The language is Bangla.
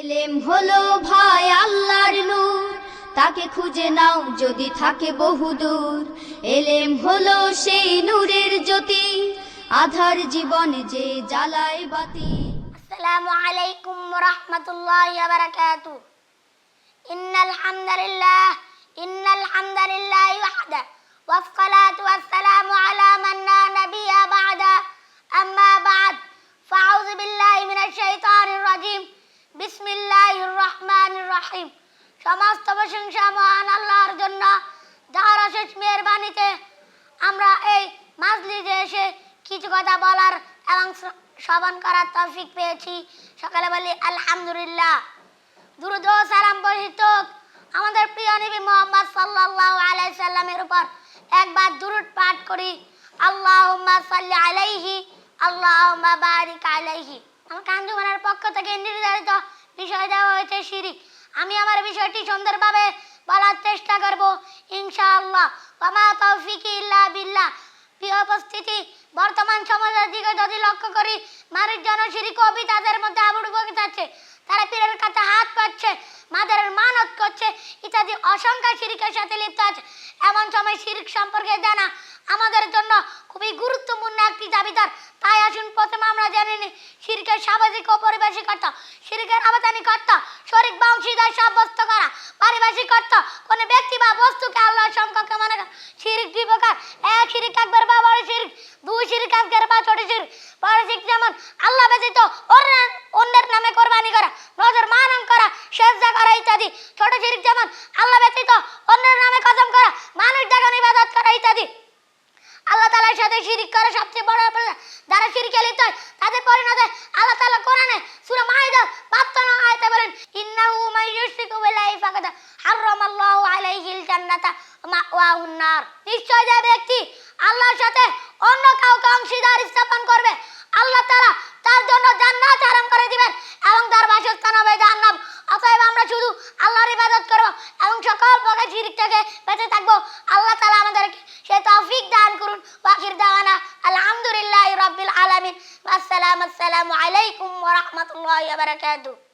এলেম হলো ভাই আল্লাহর নূর। তাকে খুঁজে নাও যদি থাকে বহুদূর এলেম হলো সেই নূরের জ্যোতি। আধার জীবন যে জ্বালায় বাতি। আসসালামু আলাইকুম ওয়া রাহমাতুল্লাহি ওয়া বারাকাতু। ইন্নাল হামদুলিল্লাহ, ইন্নাল হামদুলিল্লাহি ওয়াহদা। ওয়া সসালাতু ওয়া সালামু আলা মান বিসমিল্লাহির রহমানির রহিম। সমস্ত প্রশংসা মহান আল্লাহর জন্য। যার অশেষ মেহরবানিতে আমরা এই মাজলিসে এসে কিছু কথা বলার এবং শ্রবণ করার তৌফিক পেয়েছি, সকালে বলি আলহামদুলিল্লাহ। দুরুদ সালাম বহিত আমাদের প্রিয় নবী মোহাম্মদ সাল্লাল্লাহু আলাইহি সাল্লামের উপর। একবার দুরুদ পাঠ করি, আল্লাহুম্মা সাল্লি আলাইহি, আল্লাহুম্মা বারিক আলাইহি। আমার কাঞ্জুমানের পক্ষ থেকে নির্ধারিত বিষয় দেওয়া হয়েছে শিরিক আমি আমার বিষয়টি সুন্দরভাবে বলার চেষ্টা করব, ইনশাআল্লাহ। ওয়া তৌফিকি ইল্লা বিল্লাহ। প্রিয় উপস্থিতি, বর্তমান সমাজের দিকে যদি লক্ষ্য করি মানুষজন শিরিক অবি তাদের মধ্যে আবুড় বকে যাচ্ছে, তারা পীরের কাছে হাত পাচ্ছে মাদের মানত করছে, ইত্যাদি অসংখ্য শিরিকের সাথে লিপ্ত আছে। এমন সময় শিরিক সম্পর্কে জানা আমাদের জন্য খুবই গুরুত্বপূর্ণ একটি প্রথমে আমরা জেনে নিই শিরিকের সামাজিক ও পারিভাষিক অর্থ শিরিকের আবেদানিক অর্থ শরিক বা অংশীদার সাব্যস্ত করা। পারিভাষিক অর্থ কোনো ব্যক্তি বা বস্তুকে আল্লাহর সমকক্ষে মনে করা। শিরিক দুই প্রকার। এক শিরিক একবার বা বড় শিরিক দুই শিরিক একবার বা ছোট শিরিক বড় শিরিক যেমন আল্লাহ ব্যতীত অন্য- অন্যের নামে কোরবানি করা, নজর মানন করা, সেজদা করা ইত্যাদি। ছোট শিরিক যেমন আল্লাহ ব্যতীত অন্যের নামে কসম করা, মানুষ দেখানো ইবাদত করা ইত্যাদি। আল্লাহ তালার সাথে শিরিক করা সবচেয়ে বড় অপরাধ যারা শিরিকে লিপ্ত হয়, তাদের পরিণত আল্লাহ তাআলা কোরআনে সূরা মাইদা 52 নং আয়াতে বলেন, ইন্নাহু মান ইউশরিকু বিল্লাহি ফাকাদ হারামাল্লাহু আলাইহিল জান্নাতা মাওয়াহুন নার। নিশ্চয় যে ব্যক্তি আল্লাহর সাথে অন্য কাউকে অংশীদার স্থাপন করবে আল্লাহ তাআলা তার জন্য জান্নাত হারাম করে দিবেন এবং তার বাসস্থান হবে জাহান্নাম। অতএব আমরা শুধু আল্লাহর ইবাদত করব এবং সকল প্রকার শিরিক থেকে বেঁচে থাকব। আল্লাহ তাআলা আমাদেরকে আলহামদুলিল্লাহি রাব্বিল আলামিন আসসালামু আসসালামু আলাইকুম ওয়া রাহমাতুল্লাহি ওয়া বারাকাতুহু